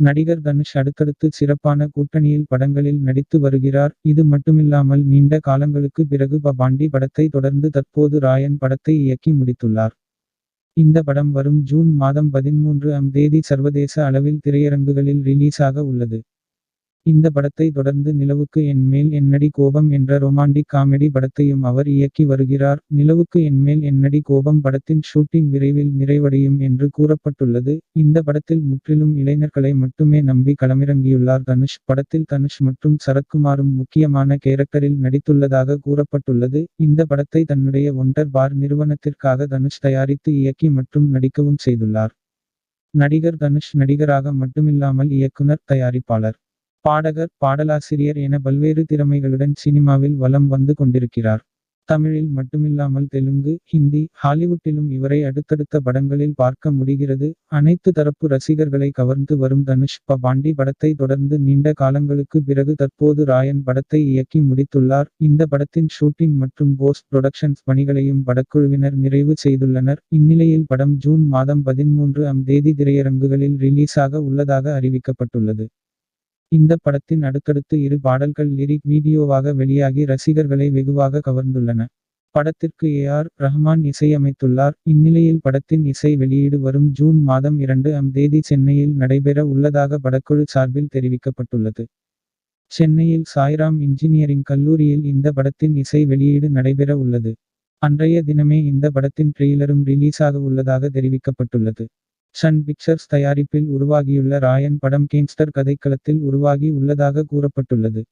நடிகர் தனுஷ் அடுத்தடுத்து சிறப்பான கூட்டணியில் படங்களில் நடித்து வருகிறார். இது மட்டுமில்லாமல் நீண்ட காலங்களுக்கு பிறகு பபாண்டி படத்தை தொடர்ந்து தற்போது ராயன் படத்தை இயக்கி முடித்துள்ளார். இந்த படம் வரும் ஜூன் மாதம் பதிமூன்று அம் தேதி சர்வதேச அளவில் திரையரங்குகளில் ரிலீஸாக உள்ளது. இந்த படத்தை தொடர்ந்து நிலவுக்கு என் மேல் என்னடி கோபம் என்ற ரொமாண்டிக் காமெடி படத்தையும் அவர் இயக்கி வருகிறார். நிலவுக்கு என் மேல் என்னடி கோபம் படத்தின் ஷூட்டிங் விரைவில் நிறைவடையும் என்று கூறப்பட்டுள்ளது. இந்த படத்தில் முற்றிலும் இளைஞர்களை மட்டுமே நம்பி களமிறங்கியுள்ளார் தனுஷ். படத்தில் தனுஷ் மற்றும் சரத்குமாரும் முக்கியமான கேரக்டரில் நடித்துள்ளதாக கூறப்பட்டுள்ளது. இந்த படத்தை தன்னுடைய ஒண்டர் பார் நிறுவனத்திற்காக தனுஷ் தயாரித்து இயக்கி மற்றும் நடிக்கவும் செய்துள்ளார். நடிகர் தனுஷ் நடிகராக மட்டுமில்லாமல் இயக்குனர் தயாரிப்பாளர். பாடகர் பாடலாசிரியர் என பல்வேறு திறமைகளுடன் சினிமாவில் வலம் வந்து கொண்டிருக்கிறார். தமிழில் மட்டுமில்லாமல் தெலுங்கு ஹிந்தி ஹாலிவுட்டிலும் இவரை அடுத்தடுத்த படங்களில் பார்க்க முடிகிறது. அனைத்து தரப்பு ரசிகர்களை கவர்ந்து வரும் தனுஷ் பாண்டி படத்தை தொடர்ந்து நீண்ட காலங்களுக்கு பிறகு தற்போது ராயன் படத்தை இயக்கி முடித்துள்ளார். இந்த படத்தின் ஷூட்டிங் மற்றும் போஸ்ட் புரொடக்ஷன்ஸ் பணிகளையும் படக்குழுவினர் நிறைவு செய்துள்ளனர். இந்நிலையில் படம் ஜூன் மாதம் பதிமூன்று அம் தேதி திரையரங்குகளில் ரிலீஸாக உள்ளதாக அறிவிக்கப்பட்டுள்ளது. இந்த படத்தின் அடுத்தடுத்து இரு பாடல்கள் லிரிக் வீடியோவாக வெளியாகி ரசிகர்களை வெகுவாக கவர்ந்துள்ளன. படத்திற்கு ஏ ஆர் ரஹ்மான் இசையமைத்துள்ளார். இந்நிலையில் படத்தின் இசை வெளியீடு வரும் ஜூன் மாதம் இரண்டு அம் தேதி சென்னையில் நடைபெற உள்ளதாக படக்குழு சார்பில் தெரிவிக்கப்பட்டுள்ளது. சென்னையில் சாய்ராம் இன்ஜினியரிங் கல்லூரியில் இந்த படத்தின் இசை வெளியீடு நடைபெற உள்ளது. அன்றைய தினமே இந்த படத்தின் ட்ரெய்லரும் ரிலீஸாக உள்ளதாக தெரிவிக்கப்பட்டுள்ளது. சன் பிக்சர்ஸ் தயாரிப்பில் உருவாகியுள்ள ராயன் படம் கேங்ஸ்டர் கதைக்களத்தில் உருவாகி உள்ளதாக கூறப்பட்டுள்ளது.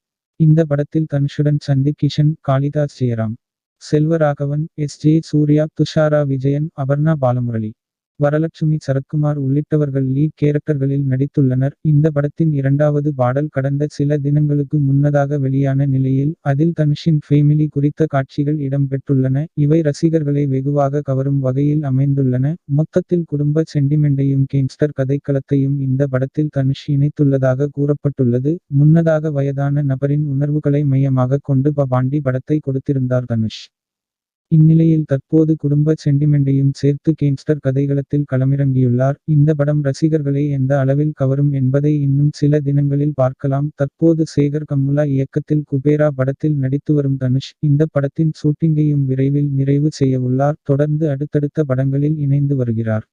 இந்த படத்தில் தனுஷுடன் சந்தீப் கிஷன் காளிதாஸ் ஜெயராம் செல்வராகவன் எஸ். ஜே. சூர்யா துஷாரா விஜயன் அபர்ணா பாலமுரளி. வரலட்சுமி சரத்குமார் உள்ளிட்டவர்கள் லீட் கேரக்டர்களில் நடித்துள்ளனர். இந்த படத்தின் இரண்டாவது பாடல் கடந்த சில தினங்களுக்கு முன்னதாக வெளியான நிலையில் அதில் தனுஷின் ஃபேமிலி குறித்த காட்சிகள் இடம்பெற்றுள்ளன. இவை ரசிகர்களை வெகுவாக கவரும் வகையில் அமைந்துள்ளன. மொத்தத்தில் குடும்ப சென்டிமெண்டையும் கேங்ஸ்டர் கதைக்களத்தையும் இந்த படத்தில் தனுஷ் இணைத்துள்ளதாக கூறப்பட்டுள்ளது. முன்னதாக வயதான நபரின் உணர்வுகளை மையமாக கொண்டு பபாண்டி படத்தை கொடுத்திருந்தார் தனுஷ். இந்நிலையில் தற்போது குடும்ப சென்டிமெண்டையும் சேர்த்து கேங்ஸ்டர் கதைகளத்தில் களமிறங்கியுள்ளார். இந்த படம் ரசிகர்களை எந்த அளவில் கவரும் என்பதை இன்னும் சில தினங்களில் பார்க்கலாம். தற்போது சேகர் கம்முலா இயக்கத்தில் குபேரா படத்தில் நடித்து வரும் தனுஷ் இந்த படத்தின் ஷூட்டிங்கையும் விரைவில் நிறைவு செய்யவுள்ளார். தொடர்ந்து அடுத்தடுத்த படங்களில் இணைந்து வருகிறார்.